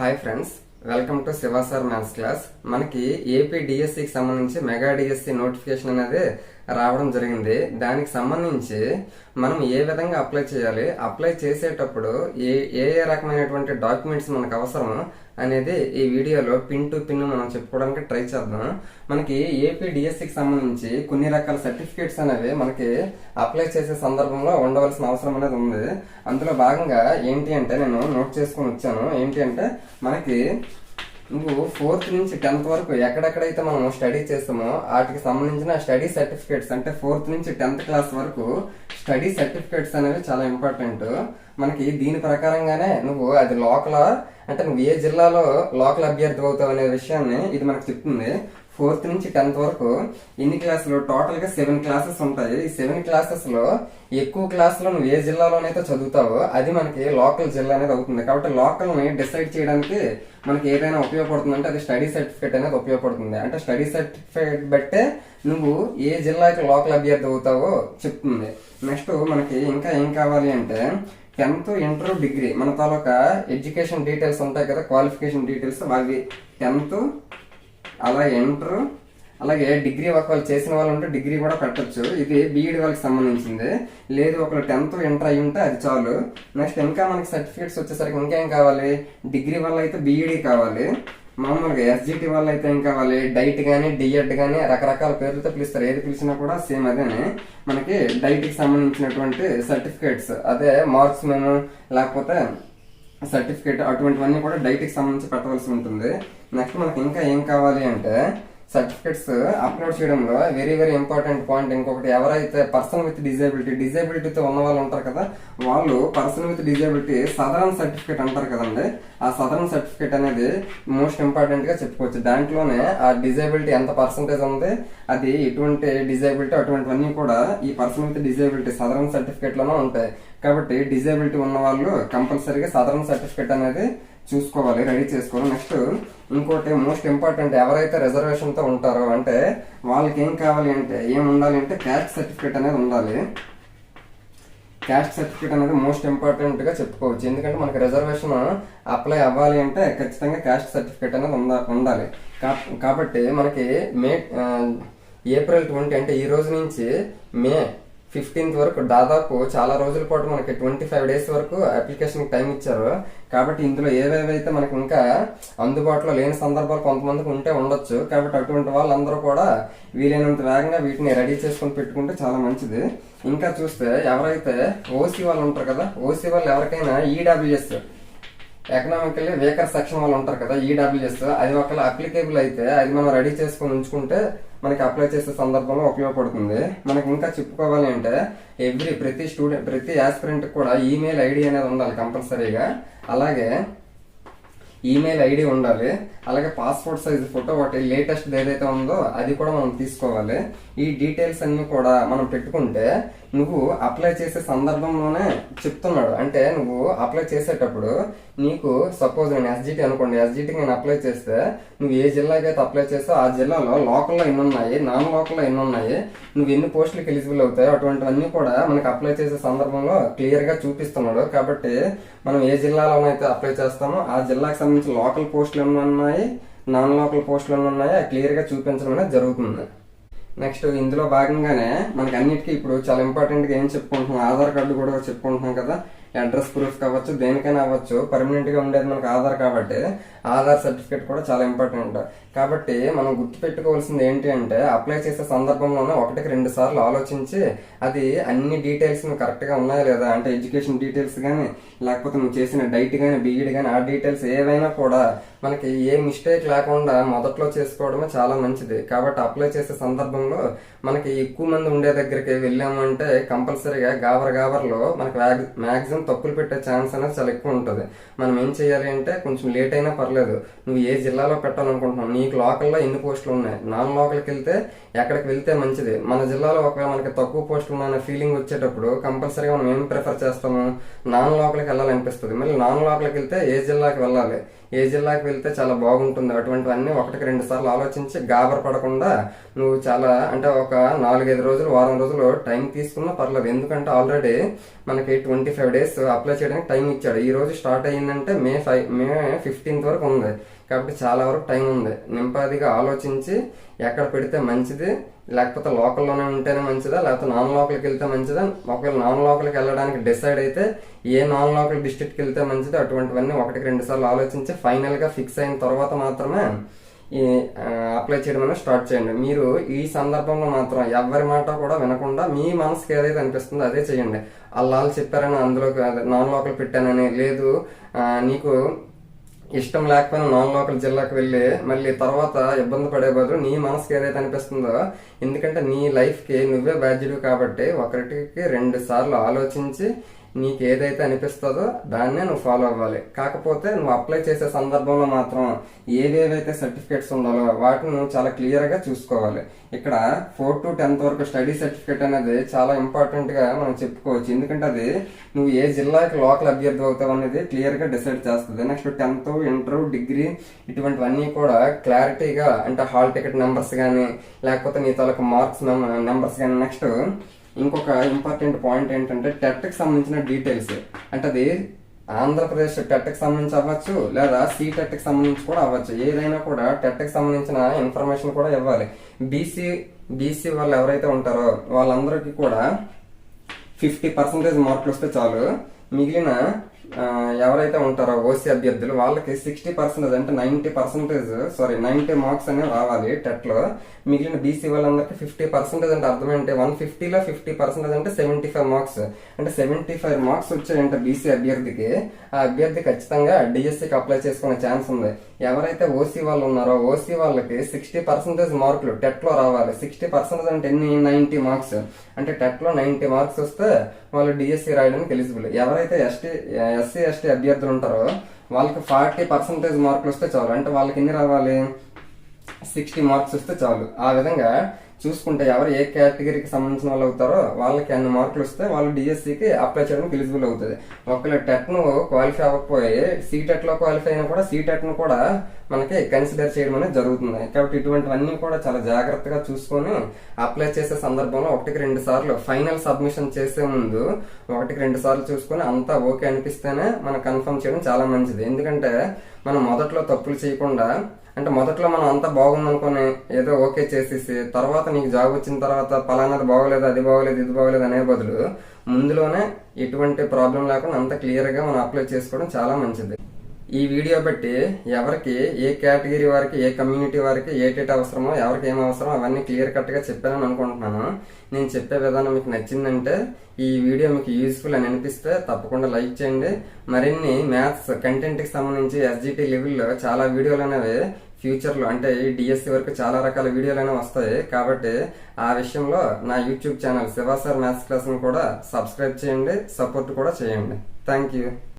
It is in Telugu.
Hi friends welcome to Shiva sir maths class మనకి ఏపీ డిఎస్సికి సంబంధించి మెగా డిఎస్సి నోటిఫికేషన్ అనేది రావడం జరిగింది. దానికి సంబంధించి మనం ఏ విధంగా అప్లై చేయాలి అప్లై చేసేటప్పుడు ఏ ఏ రకమైనటువంటి డాక్యుమెంట్స్ మనకు అవసరం అనేది ఈ వీడియోలో పిన్ టు పిన్ మనం చెప్పుకోవడానికి ట్రై చేద్దాం. మనకి ఏపీ డిఎస్సికి సంబంధించి కొన్ని రకాల సర్టిఫికేట్స్ అనేవి మనకి అప్లై చేసే సందర్భంలో ఉండవలసిన అవసరం అనేది ఉంది. అందులో భాగంగా ఏంటి అంటే నేను నోట్ చేసుకొని వచ్చాను. ఏంటి అంటే మనకి నువ్వు ఫోర్త్ నుంచి టెన్త్ వరకు ఎక్కడెక్కడైతే మనం స్టడీ చేస్తామో వాటికి సంబంధించిన స్టడీ సర్టిఫికేట్స్ అంటే ఫోర్త్ నుంచి టెన్త్ క్లాస్ వరకు స్టడీ సర్టిఫికేట్స్ అనేవి చాలా ఇంపార్టెంట్ మనకి దీని ప్రకారంగానే నువ్వు అది లోకల్ అంటే నువ్వు ఏ జిల్లాలో లోకల్ అభ్యర్థి అవుతావు అనే విషయాన్ని ఇది మనకు చెప్తుంది. ఫోర్త్ నుంచి టెన్త్ వరకు ఎన్ని క్లాసులు? టోటల్గా సెవెన్ క్లాసెస్ ఉంటాయి. ఈ సెవెన్ క్లాసెస్లో ఎక్కువ క్లాసులో నువ్వు ఏ జిల్లాలోనైతే చదువుతావో అది మనకి లోకల్ జిల్లా అనేది అవుతుంది. కాబట్టి లోకల్ని డిసైడ్ చేయడానికి మనకి ఏదైనా ఉపయోగపడుతుంది అంటే అది స్టడీ సర్టిఫికేట్ అనేది ఉపయోగపడుతుంది. అంటే స్టడీ సర్టిఫికేట్ బట్టే నువ్వు ఏ జిల్లాకి లోకల్ అభ్యర్థి అవుతావో చెప్తుంది. నెక్స్ట్ మనకి ఇంకా ఏం కావాలి అంటే టెన్త్ ఇంటర్ డిగ్రీ. మన తాలూకా ఎడ్యుకేషన్ డీటెయిల్స్ ఉంటాయి కదా క్వాలిఫికేషన్ డీటెయిల్స్ అవి. టెన్త్ అలా ఇంటర్ అలాగే డిగ్రీ ఒకవేళ చేసిన వాళ్ళు ఉంటే డిగ్రీ కూడా పెట్టొచ్చు. ఇది బీఈడి వాళ్ళకి సంబంధించింది. లేదు ఒకళ్ళు టెన్త్ ఇంటర్ అయి ఉంటే అది చాలు. నెక్స్ట్ ఇంకా మనకి సర్టిఫికేట్స్ వచ్చేసరికి ఇంకేం కావాలి? డిగ్రీ వల్ల అయితే బీఈడి కావాలి. మామూలుగా ఎస్జిటి వల్ల అయితే ఏం కావాలి? డైట్ కానీ డిఎడ్ కానీ రకరకాల పేర్లతో పిలుస్తారు. ఏది పిలిచినా కూడా సేమ్ అదేనే. మనకి డైట్కి సంబంధించినటువంటి సర్టిఫికేట్స్ అదే మార్క్స్ మెను లేకపోతే సర్టిఫికేట్ అటువంటివన్నీ కూడా డైట్కి సంబంధించి పెట్టవలసి ఉంటుంది. నెక్స్ట్ మనకి ఇంకా ఏం కావాలి అంటే సర్టిఫికెట్స్ అప్లోడ్ చేయడంలో వెరీ వెరీ ఇంపార్టెంట్ పాయింట్. ఇంకొకటి ఎవరైతే పర్సన్ విత్ డిజేబిలిటీ డిజేబిలిటీతో ఉన్న వాళ్ళు ఉంటారు కదా వాళ్ళు person with disability southern certificate అంటారు కదండి. ఆ సదరన్ సర్టిఫికేట్ అనేది మోస్ట్ ఇంపార్టెంట్గా చెప్పుకోవచ్చు. దాంట్లోనే ఆ డిజేబిలిటీ ఎంత పర్సంటేజ్ ఉంది అది ఎటువంటి డిజేబిలిటీ అటువంటివన్నీ కూడా ఈ పర్సన్ విత్ డిజేబిలిటీ సదరన్ సర్టిఫికేట్లోనే ఉంటాయి. కాబట్టి డిజేబిలిటీ ఉన్న వాళ్ళు కంపల్సరీగా సదరన్ సర్టిఫికేట్ అనేది చూసుకోవాలి రెడీ చేసుకోవాలి. నెక్స్ట్ ఇంకోటి మోస్ట్ ఇంపార్టెంట్ ఎవరైతే రిజర్వేషన్తో ఉంటారో అంటే వాళ్ళకి ఏం కావాలి అంటే ఏం ఉండాలి అంటే క్యాస్ట్ సర్టిఫికేట్ అనేది ఉండాలి. క్యాస్ట్ సర్టిఫికేట్ అనేది మోస్ట్ ఇంపార్టెంట్గా చెప్పుకోవచ్చు. ఎందుకంటే మనకి రిజర్వేషన్ అప్లై అవ్వాలి అంటే ఖచ్చితంగా క్యాస్ట్ సర్టిఫికేట్ అనేది ఉండాలి. కా- కాబట్టి మనకి మే ఏప్రిల్ ట్వంటీ అంటే ఈ రోజు నుంచి మే ఫిఫ్టీన్త్ వరకు దాదాపు చాలా రోజుల పాటు మనకి ట్వంటీ ఫైవ్ డేస్ వరకు అప్లికేషన్ టైం ఇచ్చారు. కాబట్టి ఇందులో ఏవేవైతే మనకి ఇంకా అందుబాటులో లేని సందర్భాలు కొంతమందికి ఉంటే ఉండొచ్చు. కాబట్టి అటువంటి వాళ్ళందరూ కూడా వీలైనంత వేగంగా వీటిని రెడీ చేసుకొని పెట్టుకుంటే చాలా మంచిది. ఇంకా చూస్తే ఎవరైతే ఓసీ వాళ్ళు ఉంటారు కదా ఓసీ వాళ్ళు ఎవరికైనా ఈడబ్ల్యూఎస్ ఎకనామికల్లీ వేకర్ సెక్షన్ వాళ్ళు ఉంటారు కదా ఈడబ్ల్యూఎస్ అది ఒకవేళ అప్లికేబుల్ అయితే అది మనం రెడీ చేసుకొని ఉంచుకుంటే మనకి అప్లై చేసే సందర్భంలో ఉపయోగపడుతుంది. మనకి ఇంకా చెప్పుకోవాలి అంటే ఎవ్రీ ప్రతి స్టూడెంట్ ప్రతి యాస్పిరెంట్ కూడా ఈమెయిల్ ఐడి అనేది ఉండాలి కంపల్సరీగా. అలాగే ఈమెయిల్ ఐడి ఉండాలి అలాగే పాస్పోర్ట్ సైజ్ ఫోటో ఒకటి లేటెస్ట్ ఏదైతే ఉందో అది కూడా మనం తీసుకోవాలి. ఈ డీటెయిల్స్ అన్ని కూడా మనం పెట్టుకుంటే నువ్వు అప్లై చేసే సందర్భంలోనే చెప్తున్నాడు. అంటే నువ్వు అప్లై చేసేటప్పుడు నీకు సపోజ్ నేను ఎస్జిటి అనుకోండి ఎస్జిటికి నేను అప్లై చేస్తే నువ్వు ఏ జిల్లాకి అయితే అప్లై చేస్తే ఆ జిల్లాలో లోకల్లో ఎన్ని ఉన్నాయి నాన్ లోకల్లో ఎన్ని ఉన్నాయి. నువ్వు ఎన్ని పోస్టులకు ఎలిజిబుల్ అవుతాయో అటువంటివన్నీ కూడా మనకు అప్లై చేసే సందర్భంలో క్లియర్గా చూపిస్తున్నాడు. కాబట్టి మనం ఏ జిల్లాలోనైతే అప్లై చేస్తామో ఆ జిల్లాకి సంబంధించి లోకల్ పోస్టులు ఎన్ని ఉన్నాయి? నాన్ లోకల్ పోస్టులు ఎన్ని ఉన్నాయో? క్లియర్గా చూపించడం అనేది జరుగుతుంది. నెక్స్ట్ ఇందులో భాగంగానే మనకి అన్నిటికీ ఇప్పుడు చాలా ఇంపార్టెంట్గా ఏం చెప్పుకుంటున్నాం? ఆధార్ కార్డు కూడా చెప్పుకుంటున్నాం కదా? అడ్రస్ ప్రూఫ్ కావచ్చు దేనికైనా అవ్వచ్చు పర్మనెంట్గా ఉండేది మనకు ఆధార్ కాబట్టి ఆధార్ సర్టిఫికేట్ కూడా చాలా ఇంపార్టెంట్. కాబట్టి మనం గుర్తుపెట్టుకోవాల్సింది ఏంటి అంటే అప్లై చేసే సందర్భంలోనే ఒకటికి రెండు సార్లు ఆలోచించి అది అన్ని డీటెయిల్స్ కరెక్ట్గా ఉన్నాయా లేదా? అంటే ఎడ్యుకేషన్ డీటెయిల్స్ కానీ లేకపోతే నువ్వు చేసిన డైట్ కానీ బీఈడి కానీ ఆ డీటెయిల్స్ ఏవైనా కూడా మనకి ఏ మిస్టేక్ లేకుండా మొదట్లో చేసుకోవడమే చాలా మంచిది. కాబట్టి అప్లై చేసే సందర్భంలో మనకి ఎక్కువ మంది ఉండే దగ్గరికి వెళ్ళామంటే కంపల్సరీగా గాబర గాబర్లో మనకి మ్యాక్సిమం తప్పులు పెట్టే ఛాన్స్ అనేది చాలా ఎక్కువ ఉంటుంది. మనం ఏం చేయాలి అంటే కొంచెం లేట్ అయినా పర్లేదు. నువ్వు ఏ జిల్లాలో పెట్టాలనుకుంటున్నావు? మీకు లోకల్లో ఎన్ని పోస్టులు ఉన్నాయి? నాన్ లోకల్కి వెళ్తే ఎక్కడికి వెళ్తే మంచిది. మన జిల్లాలో ఒకవేళ మనకి తక్కువ పోస్టులు ఉన్నాయన్న ఫీలింగ్ వచ్చేటప్పుడు కంపల్సరీగా మనం ఏం ప్రిఫర్ చేస్తాము? నాన్ లోకల్కి వెళ్ళాలనిపిస్తుంది. మళ్ళీ నాన్ లోకల్కి వెళ్తే ఏ జిల్లాకి వెళ్ళాలి? ఏ జిల్లాకి వెళ్తే చాలా బాగుంటుంది. అటువంటివన్నీ ఒకటికి రెండు సార్లు ఆలోచించి గాబర పడకుండా నువ్వు చాలా అంటే ఒక నాలుగైదు రోజులు వారం రోజులు టైం తీసుకున్నా పర్లేదు. ఎందుకంటే ఆల్రెడీ మనకి ట్వంటీ ఫైవ్ డేస్ అప్లై చేయడానికి టైం ఇచ్చాడు. ఈ రోజు స్టార్ట్ అయ్యిందంటే మే ఫైవ్ మే ఫిఫ్టీన్త్ వరకు ఉంది. కాబట్టి చాలా వరకు టైం ఉంది. నింపాదిగా ఆలోచించి ఎక్కడ పెడితే మంచిది లేకపోతే లోకల్లోనే ఉంటేనే మంచిదా? లేకపోతే నాన్ లోకల్కి వెళ్తే మంచిదా? ఒకవేళ నాన్ లోకల్కి వెళ్ళడానికి డిసైడ్ అయితే ఏ నాన్ లోకల్ డిస్ట్రిక్ట్కి వెళ్తే మంచిదో అటువంటివన్నీ ఒకటికి రెండు సార్లు ఆలోచించి ఫైనల్గా ఫిక్స్ అయిన తర్వాత మాత్రమే ఈ అప్లై చేయడం అనేది స్టార్ట్ చేయండి. మీరు ఈ సందర్భంలో మాత్రం ఎవరి మాట కూడా వినకుండా మీ మనసుకి ఏదైతే అనిపిస్తుందో అదే చేయండి. వాళ్ళు చెప్పారని అందులో నాన్ లోకల్ పెట్టానని లేదు నీకు ఇష్టం లేకపోయినా నాన్ లోకల్ జిల్లాకు వెళ్ళి మళ్ళీ తర్వాత ఇబ్బంది పడే బదులు నీ మనసుకి ఏదైతే అనిపిస్తుందో ఎందుకంటే నీ లైఫ్కి నువ్వే బాధ్యుడు కాబట్టి ఒకటికి రెండు సార్లు ఆలోచించి నీకు ఏదైతే అనిపిస్తుందో దాన్నే నువ్వు ఫాలో అవ్వాలి. కాకపోతే నువ్వు అప్లై చేసే సందర్భంలో మాత్రం ఏవేవైతే సర్టిఫికేట్స్ ఉండాలో వాటిని నువ్వు చాలా క్లియర్గా చూసుకోవాలి. ఇక్కడ ఫోర్ టు టెన్త్ వరకు స్టడీ సర్టిఫికేట్ అనేది చాలా ఇంపార్టెంట్గా మనం చెప్పుకోవచ్చు. ఎందుకంటే అది నువ్వు ఏ జిల్లాకి లోకల్ అభ్యర్థి అవుతావు అనేది క్లియర్గా డిసైడ్ చేస్తుంది. నెక్స్ట్ టెన్త్ ఇంటర్ డిగ్రీ ఇటువంటివన్నీ కూడా క్లారిటీగా అంటే హాల్ టికెట్ నెంబర్స్ కానీ లేకపోతే నీ తల వాళ్ళకి మార్క్స్ నెంబర్స్ కానీ నెక్స్ట్ ఇంకొక ఇంపార్టెంట్ పాయింట్ ఏంటంటే టెట్కి సంబంధించిన డీటెయిల్స్ అంటే అది ఆంధ్రప్రదేశ్ టెట్కి సంబంధించి అవ్వచ్చు లేదా సి టెట్కి సంబంధించి కూడా అవ్వచ్చు. ఏదైనా కూడా టెట్కి సంబంధించిన ఇన్ఫర్మేషన్ కూడా ఇవ్వాలి. బీసీ బీసీ వాళ్ళు ఎవరైతే ఉంటారో వాళ్ళందరికీ కూడా ఫిఫ్టీ పర్సెంటేజ్ మార్కులు వస్తే చాలు. మిగిలిన ఎవరైతే ఉంటారో ఓసీ అభ్యర్థులు వాళ్ళకి సిక్స్టీ పర్సెంటేజ్ అంటే ninety percentage sorry ninety marks అనేవి రావాలి టెట్లో. మిగిలిన బీసీ వాళ్ళందరికీ ఫిఫ్టీ పర్సెంటేజ్ అంటే అర్థం ఏంటి? వన్ ఫిఫ్టీలో ఫిఫ్టీ పర్సెంటేజ్ అంటే సెవెంటీ ఫైవ్ మార్క్స్ అంటే సెవెంటీ ఫైవ్ మార్క్స్ వచ్చాయంటే బీసీ అభ్యర్థికి. ఆ అభ్యర్థి ఖచ్చితంగా డిఎస్సికి అప్లై చేసుకునే ఛాన్స్ ఉంది. ఎవరైతే ఓసీ వాళ్ళు ఉన్నారో ఓసీ వాళ్ళకి సిక్స్టీ పర్సెంటేజ్ మార్కులు టెట్లో రావాలి. సిక్స్టీ పర్సెంటేజ్ అంటే ఎన్ని? నైన్టీ మార్క్స్ అంటే టెట్లో నైంటీ మార్క్స్ వస్తే వాళ్ళు డిఎస్సి రాయడానికి ఎలిజిబుల్ ఎవరైతే ఎస్టీ ఎస్సీ ఎస్టీ అభ్యర్థులు ఉంటారో వాళ్ళకి ఫార్టీ పర్సెంటేజ్ మార్కులు వస్తే చాలు. అంటే వాళ్ళకి ఎన్ని రావాలి? సిక్స్టీ మార్క్స్ వస్తే చాలు. ఆ విధంగా చూసుకుంటే ఎవరు ఏ కేటగిరీకి సంబంధించిన వాళ్ళు అవుతారో వాళ్ళకి అన్ని మార్కులు వస్తే వాళ్ళు డిఎస్సికి అప్లై చేయడానికి ఎలిజిబుల్ అవుతుంది. ఒకవేళ టెట్ను క్వాలిఫై అవ్వకపోయి సీటెట్లో క్వాలిఫై అయినా కూడా సీటెట్ను కూడా మనకి కన్సిడర్ చేయడం అనేది జరుగుతుంది. కాబట్టి ఇటువంటివన్నీ కూడా చాలా జాగ్రత్తగా చూసుకొని అప్లై చేసే సందర్భంలో ఒకటికి రెండు సార్లు ఫైనల్ సబ్మిషన్ చేసే ముందు ఒకటికి రెండు సార్లు చూసుకొని అంతా ఓకే అనిపిస్తేనే మనం కన్ఫర్మ్ చేయడం చాలా మంచిది. ఎందుకంటే మనం మొదట్లో తప్పులు చేయకుండా అంటే మొదట్లో మనం అంతా బాగుందనుకుని ఏదో ఓకే చేసేసి తర్వాత నీకు జాబ్ వచ్చిన తర్వాత పలానాది బాగోలేదు అది బాగోలేదు ఇది బాగోలేదు అనే బదులు ముందులోనే ఎటువంటి ప్రాబ్లం లేకుండా అంత క్లియర్గా మనం అప్లై చేసుకోవడం చాలా మంచిది. ఈ వీడియో బట్టి ఎవరికి ఏ కేటగిరీ వారికి ఏ కమ్యూనిటీ వారికి ఏ డేట్ అవసరమో ఎవరికి ఏం అవసరమో అవన్నీ క్లియర్ కట్గా చెప్పానని అనుకుంటున్నాను. నేను చెప్పే విధానం మీకు నచ్చిందంటే ఈ వీడియో మీకు యూస్ఫుల్ అని అనిపిస్తే తప్పకుండా లైక్ చేయండి. మరిన్ని మ్యాథ్స్ కంటెంట్కి సంబంధించి ఎస్జిటి లెవెల్లో చాలా వీడియోలు అనేవి ఫ్యూచర్లో అంటే డిఎస్సీ డిఎస్సి వరకు చాలా రకాల వీడియోలు వస్తాయి. కాబట్టి ఆ విషయంలో నా యూట్యూబ్ ఛానల్ శివాసార్ మ్యాథ్స్ క్లాస్ను కూడా సబ్స్క్రైబ్ చేయండి సపోర్ట్ కూడా చేయండి. Thank you